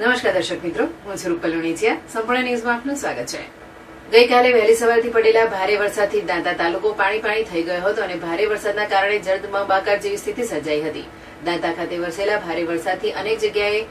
નમસ્કાર દર્શક મિત્રો, હું સ્વરૂપ રૂપલ લુણીચિયા. સંપૂર્ણ ન્યૂઝમાં આપનું સ્વાગત છે. ગઈકાલે વહેલી સવારથી પડેલા ભારે વરસાદથી દાંતા તાલુકો પાણી પાણી થઈ ગયો હતો અને ભારે વરસાદના કારણે જળબંબાકાર જેવી સ્થિતિ સર્જાઈ હતી. દાંતા ખાતે વરસેલા ભારે વરસાદથી અનેક જગ્યાએ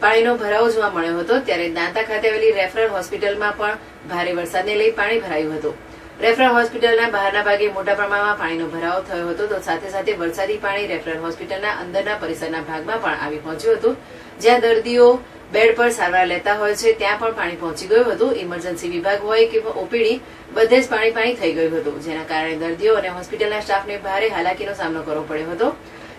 પાણીનો ભરાવો જોવા મળ્યો હતો. ત્યારે દાંતા ખાતે આવેલી રેફરલ હોસ્પિટલમાં પણ ભારે વરસાદને લઈ પાણી ભરાયું હતું. રેફરલ હોસ્પિટલના બહારના ભાગે મોટા પ્રમાણમાં પાણીનો ભરાવો થયો હતો. તો સાથે સાથે વરસાદી પાણી રેફરલ હોસ્પિટલના અંદરના પરિસરના ભાગમાં પણ આવી પહોંચ્યું હતું. જ્યાં દર્દીઓ બેડ પર સારવાર લેતા હોય છે, ત્યાં પણ પાણી પહોંચી ગયું હતું. ઇમરજન્સી વિભાગ હોય કે ઓપીડી, બધે જ પાણી પાણી થઈ ગયું હતું. જેના કારણે દર્દીઓ અને હોસ્પિટલના સ્ટાફને ભારે હાલાકીનો સામનો કરવો પડ્યો હતો.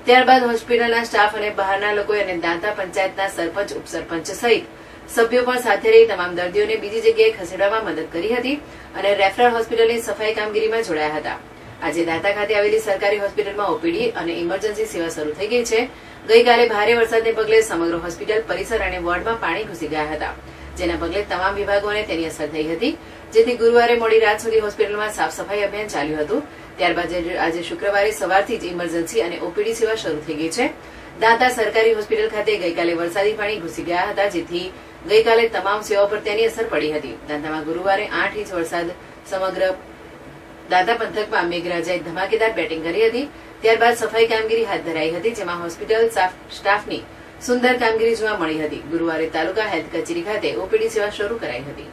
ત્યારબાદ હોસ્પિટલના સ્ટાફ અને બહારના લોકોએ અને દાંતા પંચાયતના સરપંચ, ઉપસરપંચ સહિત સભ્યો પણ સાથે રહી તમામ દર્દીઓને બીજી જગ્યાએ ખસેડવામાં મદદ કરી હતી અને રેફરલ હોસ્પિટલની સફાઈ કામગીરીમાં જોડાયા હતા. આજે દાંતા ખાતે આવેલી સરકારી હોસ્પિટલમાં ઓપીડી અને ઇમરજન્સી સેવા શરૂ થઈ ગઈ છે. ગઈકાલે ભારે વરસાદને પગલે સમગ્ર હોસ્પિટલ, પરિસર અને વોર્ડમાં પાણી ઘૂસી ગયા હતા. જેના પગલે તમામ વિભાગોને તેની અસર થઈ હતી. જેથી ગુરુવારે મોડી રાત સુધી હોસ્પિટલમાં સાફ સફાઈ અભિયાન ચાલ્યું હતું. ત્યારબાદ આજે- શુક્રવારે સવારથી જ ઇમરજન્સી અને ઓપીડી સેવા શરૂ થઈ ગઈ છે. દાંતા સરકારી હોસ્પિટલ ખાતે ગઈકાલે વરસાદી પાણી ઘૂસી ગયા હતા, જેથી ગઈકાલે તમામ સેવાઓ પર તેની અસર પડી હતી. દાંતામાં ગુરુવારે આઠ ઇંચ વરસાદ સમગ્ર દાદા પંથકમાં મેઘરાજાએ ધમાકેદાર બેટિંગ કરી હતી. ત્યારબાદ સફાઈ કામગીરી હાથ ધરાઈ હતી, જેમાં હોસ્પિટલ સ્ટાફ- સ્ટાફની સુંદર કામગીરી જોવા મળી હતી. ગુરુવારે તાલુકા હેલ્થ કચેરી ખાતે ઓપીડી સેવા શરૂ કરાઈ હતી.